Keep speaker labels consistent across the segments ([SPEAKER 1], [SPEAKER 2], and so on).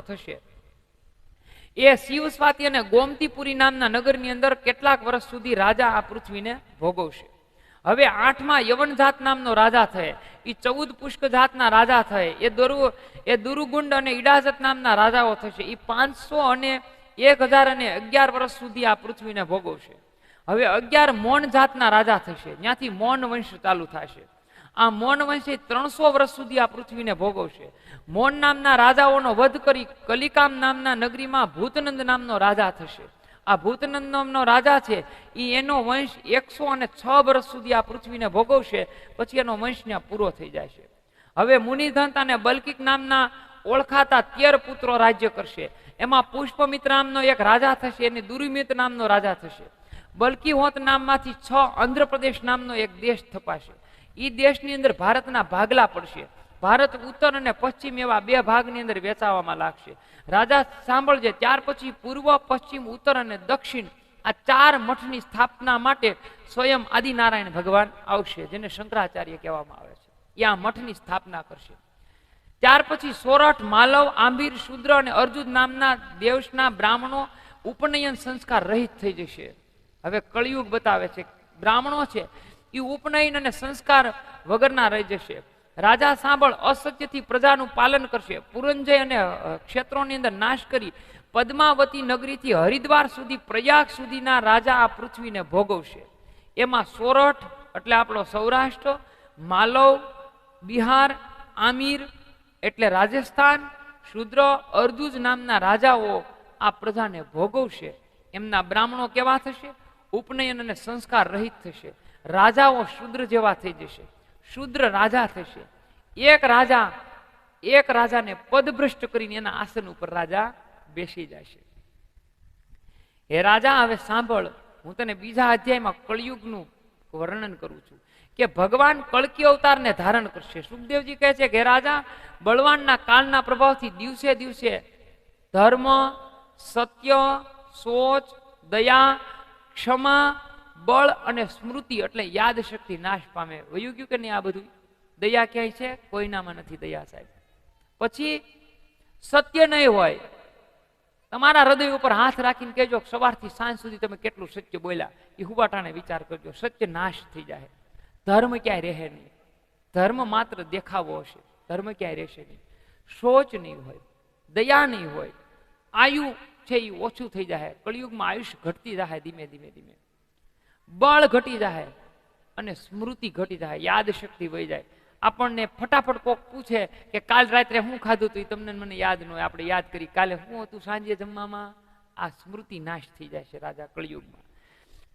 [SPEAKER 1] પુત્રો થશે. એ શિવ અને ગોમતીપુરી નામના નગરની અંદર કેટલાક વર્ષ સુધી રાજા આ પૃથ્વીને ભોગવશે. હવે આઠમાં યવન જાત નામનો રાજા થયે. એ ચૌદ પુષ્ક જાતના રાજા થયે. એ દુરુ એ દુરુગુંડ અને ઈડાજત નામના રાજાઓ થશે. એ પાંચસો અને એક હજાર અને અગિયાર વર્ષ સુધી આ પૃથ્વીને ભોગવશે. હવે અગિયાર મોન જાતના રાજા થશે. ત્યાંથી મોન વંશ ચાલુ થશે. આ મોન વંશ ત્રણસો વર્ષ સુધી આ પૃથ્વીને ભોગવશે. મોન નામના રાજાઓનો વધ કરી કલિકામ નામના નગરીમાં ભૂતનંદ નામનો રાજા થશે. આ ભૂતનંદ નામનો રાજા છે એ એનો વંશ એકસો અને છ વર્ષ સુધી આ પૃથ્વીને ભોગવશે, પછી એનો વંશ ત્યાં પૂરો થઈ જાય છે હવે મુનિધંત અને બલ્કિક નામના ઓળખાતા તેર પુત્રો રાજ્ય કરશે. એમાં પુષ્પમિત્ર નામનો એક રાજા થશે અને દુર્મિત નામનો રાજા થશે. બલ્કી હોત નામમાંથી છ આંધ્રપ્રદેશ નામનો એક દેશ થપાશે. એ દેશની અંદર ભારતના ભાગલા પડશે. ભારત ઉત્તર અને પશ્ચિમ એવા બે ભાગની અંદર વેચાવામાં લાગશે. રાજા સાંભળજે, ત્યાર પછી પૂર્વ, પશ્ચિમ, ઉત્તર અને દક્ષિણ આ ચાર મઠની સ્થાપના માટે સ્વયં આદિનારાયણ ભગવાન આવશે, જેને શંકરાચાર્ય કહેવામાં આવે છે. એ આ મઠની સ્થાપના કરશે. ત્યાર પછી સોરઠ, માલવ, આંબીર, શુદ્ર અને અર્જુન નામના દેવશના બ્રાહ્મણો ઉપનયન સંસ્કાર રહિત થઈ જશે. હવે કળિયુગ બતાવે છે, બ્રાહ્મણો છે એ ઉપનયન અને સંસ્કાર વગરના રહી જશે. રાજા સાંભળ અસત્યથી પ્રજાનું પાલન કરશે. પુરંજય અને ક્ષેત્રોની અંદર નાશ કરી પદ્માવતી નગરીથી હરિદ્વાર સુધી, પ્રયાગ સુધીના રાજા આ પૃથ્વીને ભોગવશે. એમાં સોરઠ, એટલે આપણો સૌરાષ્ટ્ર, માલવ, બિહાર, આમીર, એટલે રાજસ્થાન, શુદ્ર, અર્ધુજ નામના રાજાઓ આ પ્રજાને ભોગવશે. એમના બ્રાહ્મણો કેવા થશે? ઉપનયન અને સંસ્કાર રહિત થશે. રાજાઓ શુદ્ર જેવા થઈ જશે. શુદ્ર રાજા થશે. એક રાજા, એક રાજાને પદભ્રષ્ટ કરીને એના આસન ઉપર રાજા બેસી જશે. હે રાજા, હવે સાંભળ, હું તને બીજા અધ્યાયમાં કળિયુગનું વર્ણન કરું છું કે ભગવાન કળકી અવતારને ધારણ કરશે. સુખદેવજી કહે છે કે રાજા, બળવાનના કાળના પ્રભાવથી દિવસે દિવસે ધર્મ, સત્ય, સોચ, દયા, ક્ષમા બળ અને સ્મૃતિ એટલે યાદ શક્તિ નાશ પામે. વયું ગયું કે નહીં આ બધું? દયા ક્યાંય છે? કોઈનામાં નથી દયા સાહેબ. પછી સત્ય નહીં હોય, તમારા હૃદય ઉપર હાથ રાખીને કહેજો સવારથી સાંજ સુધી તમે કેટલું સત્ય બોલ્યા. એ હુવાટાને વિચાર કરજો. સત્ય નાશ થઈ જાય. ધર્મ ક્યાંય રહે નહીં. ધર્મ માત્ર દેખાવો હશે. ધર્મ ક્યાંય રહેશે નહીં. સોચ નહીં હોય, દયા નહીં હોય. આયુ છે એ ઓછું થઈ જાય. કળિયુગમાં આયુષ્ય ઘટતી જાય ધીમે ધીમે ધીમે. બળ ઘટી જાય અને સ્મૃતિ ઘટી જાય યાદ શક્તિ વહી જાય. આપણને ફટાફટ કોક પૂછે કે કાલ રાત્રે હું ખાધું હતું એ તમને મને યાદ ન હોય. આપણે યાદ કરી, કાલે હું હતું સાંજે જમવામાં? આ સ્મૃતિ નાશ થઈ જાય છે રાજા કળિયુગમાં.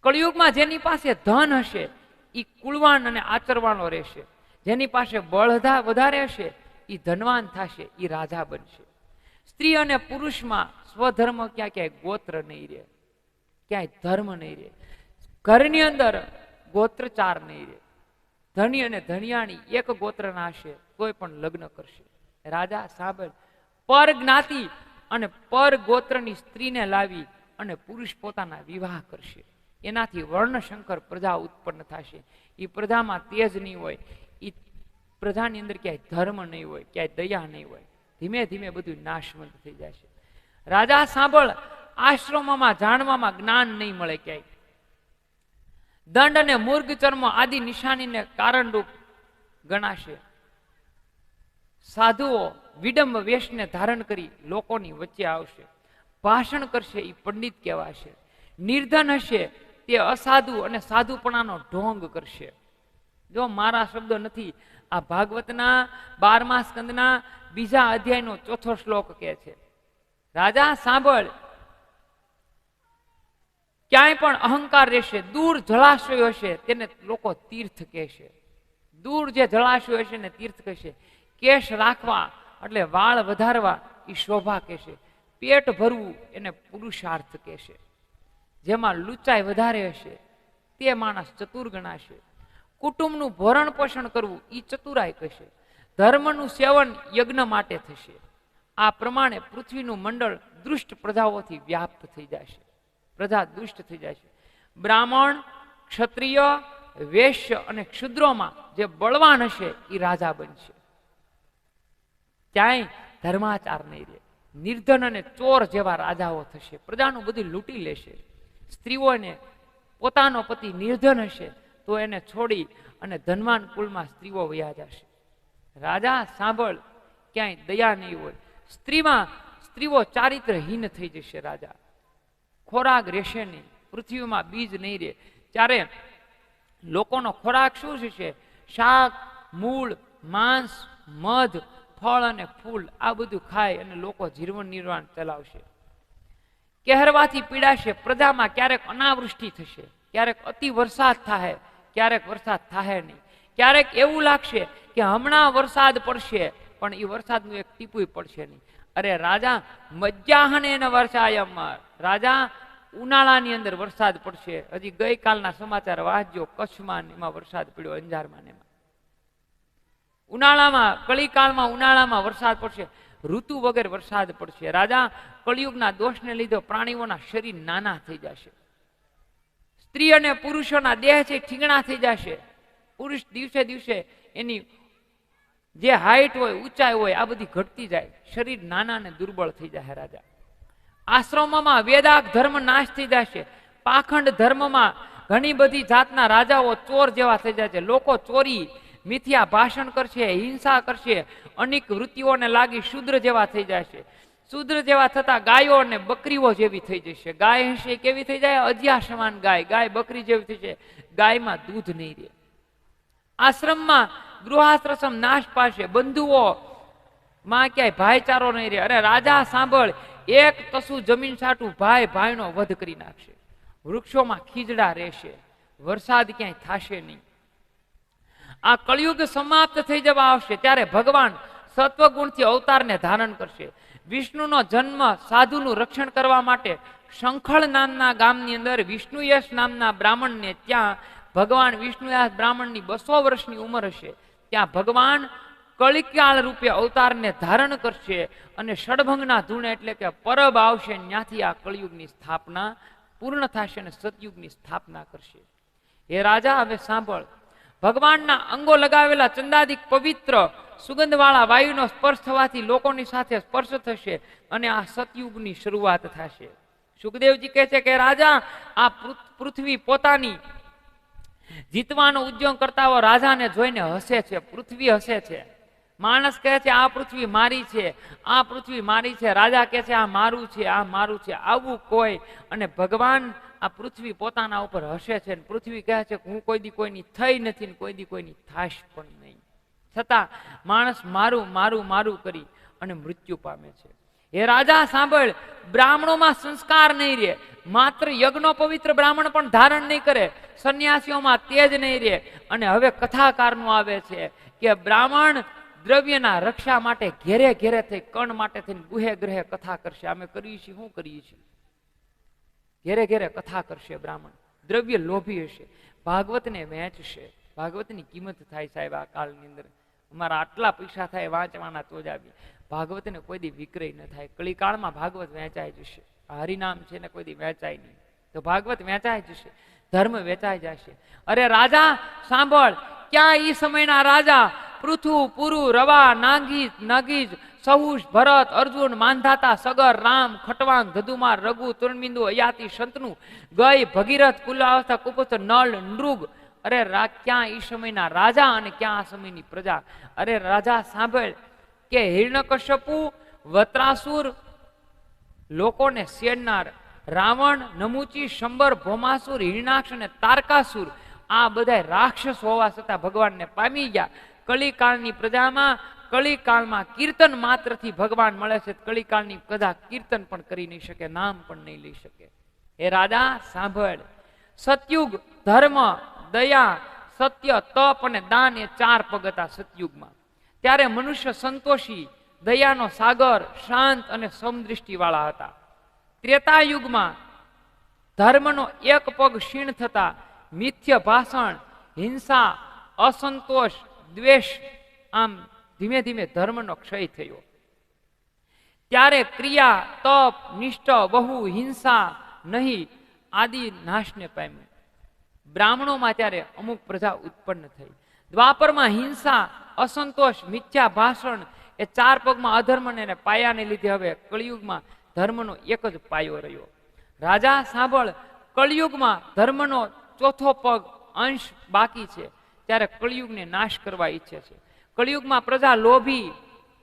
[SPEAKER 1] કળિયુગમાં જેની પાસે ધન હશે એ કુળવાન અને આચરવાણો રહેશે. જેની પાસે બળધા વધારે હશે એ ધનવાન થશે એ રાજા બનશે. સ્ત્રી અને પુરુષમાં સ્વધર્મ ક્યાં ક્યાંય ગોત્ર નહીં રહે. ક્યાંય ધર્મ નહીં રહે. ઘરની અંદર ગોત્ર ચાર નહીં રહે. ધણી અને ધણિયાણી એક ગોત્ર નાશે, કોઈ પણ લગ્ન કરશે. રાજા સાંભળ, પર જ્ઞાતિ અને પર ગોત્રની સ્ત્રીને લાવી અને પુરુષ પોતાના વિવાહ કરશે. એનાથી વર્ણશંકર પ્રજા ઉત્પન્ન થશે. એ પ્રજામાં તેજ નહીં હોય એ પ્રજાની અંદર ક્યાંય ધર્મ નહીં હોય, ક્યાંય દયા નહીં હોય. ધીમે ધીમે બધું નાશવંત થઈ જશે. રાજા સાંભળ, આશ્રમોમાં જાણવામાં જ્ઞાન નહીં મળે ક્યાંય. દંડ અને મૂર્ગ ચર્મ આદિ નિશાનીને કારણરૂપ ગણાશે. સાધુઓ વિડંબ વેશને ધારણ કરી લોકોની વચ્ચે આવશે. ભાષણ કરશે એ પંડિત કહેવાશે. નિર્ધન હશે તે અસાધુ અને સાધુપણાનો ઢોંગ કરશે. જો મારા શબ્દો નથી, આ ભાગવતના બારમા સ્કંદના બીજા અધ્યાયનો ચોથો શ્લોક કહે છે. રાજા, સાંભળ ક્યાંય પણ અહંકાર રહેશે, દૂર જળાશયો હશે, તેને લોકો તીર્થ કહેશે. દૂર જે જળાશયો હશે ને તીર્થ કહેશે. કેશ રાખવા એટલે વાળ વધારવા એ શોભા કહેશે. પેટ ભરવું એને પુરુષાર્થ કહેશે. જેમાં લુચાઈ વધારે હશે, તે માણસ ચતુર ગણાશે. કુટુંબનું ભરણ પોષણ કરવું એ ચતુરાય કહેશે. ધર્મનું સેવન યજ્ઞ માટે થશે. આ પ્રમાણે પૃથ્વીનું મંડળ દુષ્ટ પ્રજાઓથી વ્યાપ્ત થઈ જશે. પ્રજા દુષ્ટ થઈ જશે બ્રાહ્મણ, ક્ષત્રિય, વેશ્ય અને ક્ષુદ્રોમાં જે બળવાન હશે એ રાજા બનશે. ક્યાંય ધર્માચાર નહીં રહે. નિર્ધન અને ચોર જેવા રાજાઓ થશે. પ્રજાનું બધું લૂંટી લેશે. સ્ત્રીઓને પોતાનો પતિ નિર્ધન હશે, તો એને છોડી અને ધનવાન કુલમાં સ્ત્રીઓ વયા જશે. રાજા, સાંભળ, ક્યાંય દયા નહીં હોય. સ્ત્રીમાં સ્ત્રીઓ ચારિત્રહીન થઈ જશે રાજા. ખોરાક રહેશે નહીં. પૃથ્વીમાં બીજ નહીં રહે. ત્યારે લોકોનો ખોરાક શું છે? શાક, મૂળ, માંસ, મધ, ફળ અને ફૂલ આ બધું ખાય અને લોકો જીવન નિર્વાણ ચલાવશે. કહેરવાથી પીડાશે, પ્રજામાં ક્યારેક અનાવૃષ્ટિ થશે, ક્યારેક અતિ વરસાદ થાય ક્યારેક વરસાદ થાય નહીં. ક્યારેક એવું લાગશે કે હમણાં વરસાદ પડશે, પણ એ વરસાદનું એક ટીપુય પડશે નહીં. અરે રાજા, મજ્જાહને વરસાય વર્ષાયમર રાજા, ઉનાળાની અંદર વરસાદ પડશે. હજી ગઈકાલના સમાચાર વાંચજો કચ્છમાં એમાં વરસાદ પડ્યો, અંજારમાં એમાં. ઉનાળામાં, કળીકાળમાં, ઉનાળામાં વરસાદ પડશે. ઋતુ વગર વરસાદ પડશે. રાજા, કળિયુગના દોષને લીધે પ્રાણીઓના શરીર નાના થઈ જશે. સ્ત્રી અને પુરુષોના દેહ છે ઠીંગણા થઈ જશે. પુરુષ દિવસે દિવસે એની જે હાઈટ હોય, ઊંચાઈ હોય, આ બધી ઘટતી જાય. શરીર નાના અને દુર્બળ થઈ જાય રાજા. આશ્રમોમાં વેદાક ધર્મ નાશ થઈ જશે. પાખંડ ધર્મમાં ઘણી બધી જાતના રાજાઓ ચોર જેવા થઈ જાય છે. લોકો ચોરી, મિથ્યા ભાષણ કરશે, હિંસા કરશે, અનેક વૃત્તિઓને લાગી શુદ્ર જેવા થઈ જશે. શુદ્ર જેવા થતા ગાયો અને બકરીઓ જેવી થઈ જશે. ગાય હશે કેવી થઈ જાય? અજ્યા સમાન ગાય. ગાય, બકરી જેવી થઈ છે ગાયમાં દૂધ નહીં રહે. આશ્રમમાં ગૃહાશ્રમ નાશ પાશે બંધુઓ માં ક્યાંય ભાઈચારો નહીં રહે. અરે રાજા, સાંભળ એક તસુ જમીન સાટું ભાઈ ભાઈનો વધ કરી નાખશે. વૃક્ષોમાં ખીજડા રહેશે. વરસાદ ક્યાંય થશે નહીં. આ કળિયુગ સમાપ્ત થઈ જવા આવશે ત્યારે ભગવાન સત્વગુણથી અવતારને ધારણ કરશે. વિષ્ણુનો જન્મ સાધુનું રક્ષણ કરવા માટે શંખળ નામના ગામની અંદર વિષ્ણુયશ નામના બ્રાહ્મણને ત્યાં ભગવાન વિષ્ણુયશ બ્રાહ્મણની બસો વર્ષની ઉંમર હશે. ત્યાં ભગવાન કળિકાળ રૂપે અવતારને ધારણ કરશે અને ષડભંગના ધૂણે એટલે કે પરબ આવશે ત્યાંથી આ કળિયુગની સ્થાપના પૂર્ણ થશે અને સતયુગની સ્થાપના કરશે. હે રાજા, હવે સાંભળ. ભગવાનના અંગો લગાવેલા ચંદાદિક પવિત્ર સુગંધવાળા વાયુનો સ્પર્શ થવાથી લોકોની સાથે સ્પર્શ થશે અને આ સતયુગની શરૂઆત થશે. સુખદેવજી કહે છે કે રાજા, આ પૃથ્વી પોતાની જીતવાનો ઉદ્યોગ કરતા રાજાને જોઈને હસે છે, પૃથ્વી હસે છે. માણસ કહે છે, આ પૃથ્વી મારી છે, આ પૃથ્વી મારી છે. રાજા કહે છે, આ મારું છે, આ મારું છે. આવું કોઈ અને ભગવાન આ પૃથ્વી પોતાના ઉપર હસે છે ને પૃથ્વી કહે છે કે હું કોઈ દી કોઈની થઈ નથી ને કોઈ દી કોઈની થાશ પણ નહીં. છતાં માણસ મારું મારું મારું કરી અને મૃત્યુ પામે છે. હે રાજા, સાંભળ, બ્રાહ્મણોમાં સંસ્કાર નહીં રહે. માત્ર યજ્ઞો પવિત્ર બ્રાહ્મણ પણ ધારણ નહીં કરે. સંન્યાસીઓમાં તેજ નહીં રહે. અને હવે કથાકારનું આવે છે કે બ્રાહ્મણ દ્રવ્યના રક્ષા માટે ઘેરે ઘેરે થઈ કણ માટે થઈને ગુહે ગ્રહે કથા કરશે. અમે કરીએ છીએ શું કરીએ છીએ. ઘેરે ઘેરે કથા કરશે બ્રાહ્મણ. દ્રવ્ય લોભી હશે. ભાગવતને વહેંચશે ભાગવતની કિંમત થાય સાહેબ આ કાળની અંદર. અમારા આટલા પૈસા થાય વાંચવાના તો જ આવી ભાગવતને કોઈ દી વિક્રય ન થાય. કળીકાળમાં ભાગવત વહેંચાઈ જશે. હરિનામ છે ને કોઈ દી વહેંચાય નહીં. તો ભાગવત વેચાઈ જશે. ધર્મ વેચાઈ જશે. અરે રાજા, સાંભળ ક્યાં એ સમયના રાજા પૃથુ, પુરુ, રવા નાગી નાગીજ સહુષ ભરત, અર્જુન, માંધાતા, સગર, રામ, ખટવાંગ, ધધુમાર, રઘુ, તુરણબિંદુ, અયાતિ શંતનુ ગય, ભગીરથ, કુલાવસ્થા કુપુત્ર નળ, નૃગ. અરે ક્યાં એ સમયના રાજા અને ક્યાં આ સમયની પ્રજા? અરે રાજા સાંભળ કે હિરણકશ્યપુ વત્રાસુર લોકોને શેરનાર, રાવણ, નમુચી, શંબર, ભોમાસુર, હિરણાક્ષ અને તારકાસુર આ બધા રાક્ષસ હોવા છતાં ભગવાનને પામી ગયા. કલિકાળની પ્રજામાં, કલિકાળમાં કીર્તન માત્રથી ભગવાન મળે છે. કલિકાળની પ્રજા કીર્તન પણ કરી નહીં શકે, નામ પણ નહીં લઈ શકે. હે રાજા, સાંભળ. સતયુગ ધર્મ, દયા, સત્ય, તપ અને દાન એ ચાર પગ હતા સતયુગમાં. ત્યારે મનુષ્ય સંતોષી, દયાનો સાગર, શાંત અને સમદૃષ્ટિવાળા હતા. ત્રેતા યુગમાં ધર્મનો એક પગ ક્ષીણ થતા મિથ્ય ભાષણ, હિંસા, અસંતોષ, દ્વેષ, આમ ધીમે ધીમે ધર્મનો ક્ષય થયો. ત્યારે ક્રિયા, તપ, નિષ્ઠ બહુ હિંસા, નહીં, આદિ નાશને પામ્યું. બ્રાહ્મણોમાં ત્યારે અમુક પ્રજા ઉત્પન્ન થઈ. દ્વાપરમાં હિંસા, અસંતોષ, મિથ્યા ભાષણ એ ચાર પગમાં અધર્મને અને પાયાને લીધે હવે કળિયુગમાં ધર્મનો એક જ પાયો રહ્યો. રાજા સાંભળ, કળિયુગમાં ધર્મનો ચોથો પગ અંશ બાકી છે, ત્યારે કળિયુગને નાશ કરવા ઈચ્છે છે. કળિયુગમાં પ્રજા લોભી,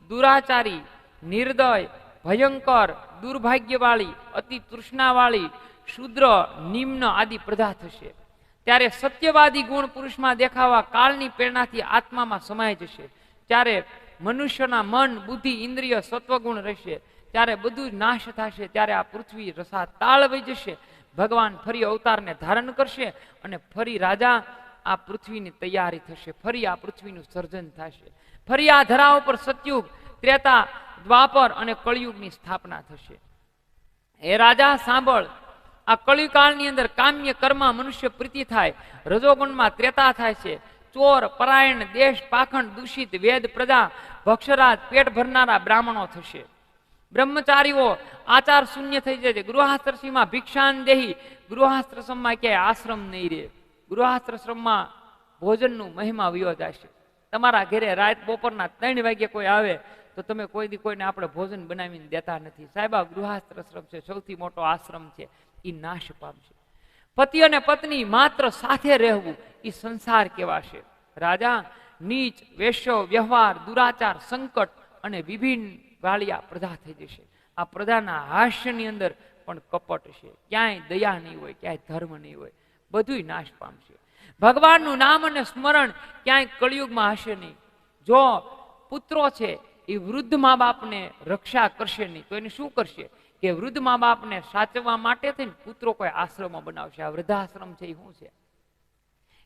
[SPEAKER 1] દુરાચારી, નિર્દય, ભયંકર, દુર્ભાગ્યવાળી, અતિ તૃષ્ણાવાળી, શુદ્ર, નિમ્ન આદિ પ્રજા થશે. ત્યારે સત્યવાદી ગુણ પુરુષમાં દેખાવા કાળની પ્રેરણાથી આત્મામાં સમાય જશે. ત્યારે મનુષ્યના મન, બુદ્ધિ, ઇન્દ્રિય સત્વગુણ રહેશે, ત્યારે બધું નાશ થશે, ત્યારે આ પૃથ્વી રસા તાળ વહી જશે. ભગવાન ફરી અવતારને ધારણ કરશે અને ફરી રાજા આ પૃથ્વીની તૈયારી થશે. ફરી આ પૃથ્વીનું સર્જન થશે. ફરી આ ધરા ઉપર સતયુગ, ત્રેતા, દ્વાપર અને કળિયુગની સ્થાપના થશે. હે રાજા, સાંભળ. આ કળિકાળની અંદર કામ્ય કર્મા મનુષ્ય પ્રીતિ થાય, રજોગુણમાં ત્રેતા થાય છે. ચોર, પરાયણ, દેશ, પાખંડ, દૂષિત, વેદ, પ્રજા, ભક્ષરાજ, પેટ ભરનારા બ્રાહ્મણો થશે. બ્રહ્મચારીઓ આચાર શૂન્ય થઈ જાય છે. ગૃહાસ્ત્રસીમાં ભિક્ષાન દેહી ગૃહાસ્ત્રસમમાં ક્યાંય આશ્રમ નહીં રહે. ગૃહાસ્ત્રશ્રમમાં ભોજનનું મહિમા વિયોજાશે. જશે તમારા ઘરે રાત બપોરના ત્રણ વાગે કોઈ આવે તો તમે કોઈ દી કોઈને આપણે ભોજન બનાવીને દેતા નથી. સાહેબ ગૃહાસ્ત્રશ્રમ છે, સૌથી મોટો આશ્રમ છે. એ નાશ પામશે. પતિ અને પત્ની માત્ર સાથે રહેવું એ સંસાર કેવાશે રાજા, નીચ, વેશ્યો, વ્યવહાર, દુરાચાર, સંકટ અને વિભિન્ન વાળિયા પ્રજા થઈ જશે. આ પ્રજાના હાસ્યની અંદર પણ કપટ છે. ક્યાંય દયા નહીં હોય, ક્યાંય ધર્મ નહીં હોય. બધુંય નાશ પામશે. ભગવાનનું નામ અને સ્મરણ ક્યાંય કળિયુગમાં હશે નહીં. જો પુત્રો છે, એ વૃદ્ધ મા બાપને રક્ષા કરશે નહીં, તો એને શું કરશે? કે વૃદ્ધ મા બાપને સાચવવા માટે થઈને પુત્રો કોઈ આશ્રમમાં બનાવશે. આ વૃદ્ધાશ્રમ છે એ શું છે?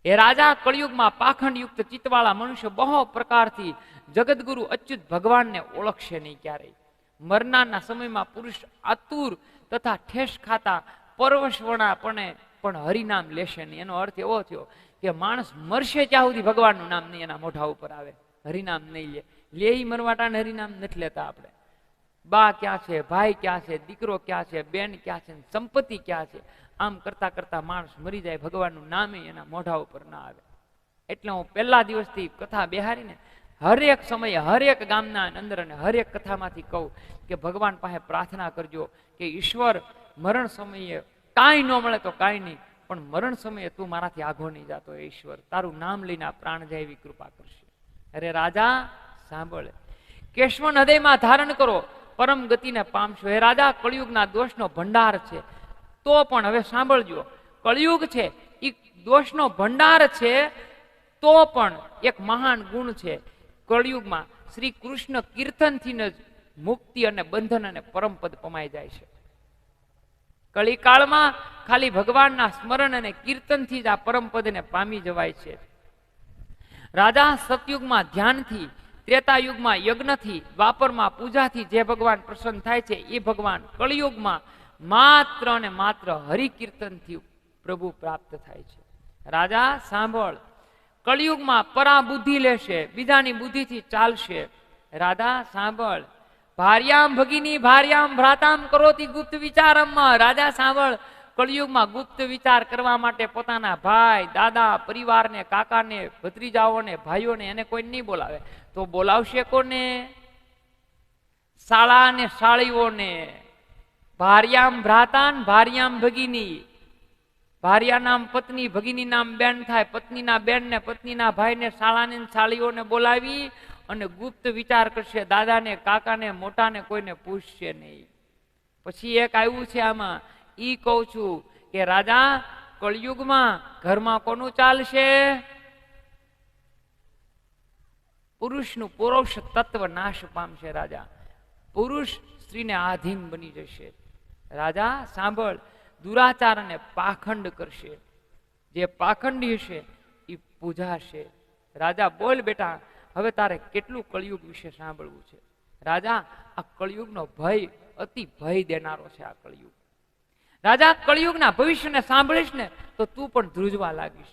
[SPEAKER 1] એ રાજા કળિયુગમાં પાખંડયુક્ત ચિત્તવાળા મનુષ્ય બહુ પ્રકારથી જગદગુરુ અચ્યુત ભગવાનને ઓળખશે નહીં ક્યારેય. મરનારના સમયમાં પુરુષ આતુર તથા ઠેસ ખાતા પરવશવણાપણે પણ હરિનામ લેશે નહીં. એનો અર્થ એવો થયો કે માણસ મરશે ત્યાં સુધી ભગવાનનું નામ નહીં, એના મોઢા ઉપર આવે. હરિનામ નહીં લે. લે મરવાટાને હરિનામ નથી લેતા આપણે. બા ક્યાં છે, ભાઈ ક્યાં છે, દીકરો ક્યાં છે, બેન ક્યાં છે, સંપત્તિ ક્યાં છે? આમ કરતા કરતા માણસ મરી જાય, ભગવાનનું નામે એના મોઢા ઉપર ના આવે. એટલે હું પહેલા દિવસથી કથા બેહારીને હરેક સમયે હરેક ગામના અંદર અને હરેક કથામાંથી કહું કે ભગવાન પાસે પ્રાર્થના કરજો કે ઈશ્વર મરણ સમયે કાંઈ ન મળે તો કાંઈ નહીં, પણ મરણ સમયે તું મારાથી આઘો નહીં જાતો ઈશ્વર. તારું નામ લઈને પ્રાણ જાય એવી કૃપા કરશે. અરે રાજા, સાંભળે. કેશવન હૃદયમાં ધારણ કરો, પરમ ગતિને પામશો. હે રાજા, કળિયુગના દોષનો ભંડાર છે. તો પણ હવે સાંભળજો. કળિયુગ છે એ દોષનો ભંડાર છે, તો પણ એક મહાન ગુણ છે. કળિયુગમાં શ્રી કૃષ્ણ કીર્તનથી જ મુક્તિ અને બંધન અને પરમપદ પમાઈ જાય છે. કળિકાળમાં ખાલી ભગવાનના સ્મરણ અને કીર્તનથી જ આ પરમપદને પામી જવાય છે. રાજા સતયુગમાં ધ્યાનથી, ત્રેતાયુગમાં યજ્ઞથી દ્વાપરમાં પૂજાથી જે ભગવાન પ્રસન્ન થાય છે, એ ભગવાન કળિયુગમાં માત્ર અને માત્ર હરિકીર્તનથી પ્રભુ પ્રાપ્ત થાય છે. રાજા, સાંભળ. કળિયુગમાં પરાબુદ્ધિ લેશે, બીજાની બુદ્ધિથી ચાલશે. રાધા સાંભળ. ભાર્યામ ભગીની, ભાર્યામ ભ્રાતામ કરોતી ગુપ્ત વિચારમમાં. રાજા, સાંભળ. કળિયુગમાં ગુપ્ત વિચાર કરવા માટે પોતાના ભાઈ, દાદા, પરિવારને, કાકાને, ભત્રીજાઓને, ભાઈઓને એને કોઈ નહીં બોલાવે. તો બોલાવશે કોને? શાળા ને શાળીઓને. ભાર્યામ ભ્રાતાન, ભાર્યામ ભગીની. ભાર્યા નામ પત્ની ભગીની નામ બેન થાય. પત્નીના બેન ને પત્નીના ભાઈને શાળાની શાળીઓને બોલાવી અને ગુપ્ત વિચાર કરશે, દાદાને, કાકાને, મોટાને કોઈને પૂછશે નહીં. પછી એક આવ્યું છે આમાં. ઈ કહું છું કે, રાજા, કળિયુગમાં ઘરમાં કોનું ચાલશે? પુરુષનું પુરુષ તત્વ નાશ પામશે રાજા. પુરુષ સ્ત્રીને આધીન બની જશે. રાજા, સાંભળ દુરાચાર અને પાખંડ કરશે. જે પાખંડી હશે એ પૂજાશે. રાજા, બોલ બેટા, હવે તારે કેટલું કળિયુગ વિશે સાંભળવું છે? રાજા, આ કળિયુગનો ભય, અતિ ભય દેનારો છે આ કળિયુગ. રાજા, કળિયુગના ભવિષ્યને સાંભળીશ ને, તો તું પણ ધ્રુજવા લાગીશ.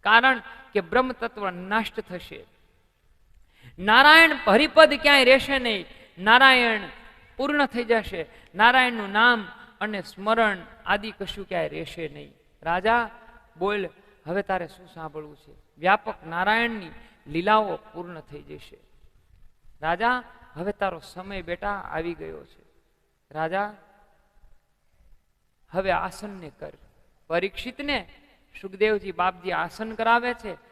[SPEAKER 1] કારણ કે બ્રહ્મ તત્વ નષ્ટ થશે. નારાયણ હરિપદ ક્યાંય રહેશે નહીં. નારાયણ પૂર્ણ થઈ જશે. નારાયણનું નામ અને સ્મરણ આદિ કશું ક્યાંય રહેશે નહીં. રાજા, બોલ, હવે તારે શું સાંભળવું છે? વ્યાપક નારાયણની લીલાઓ પૂર્ણ થઈ જશે. રાજા, હવે તારો સમય બેટા આવી ગયો છે. રાજા, હવે આસનને કર. પરીક્ષિતને સુખદેવજી બાપજી આસન કરાવે છે.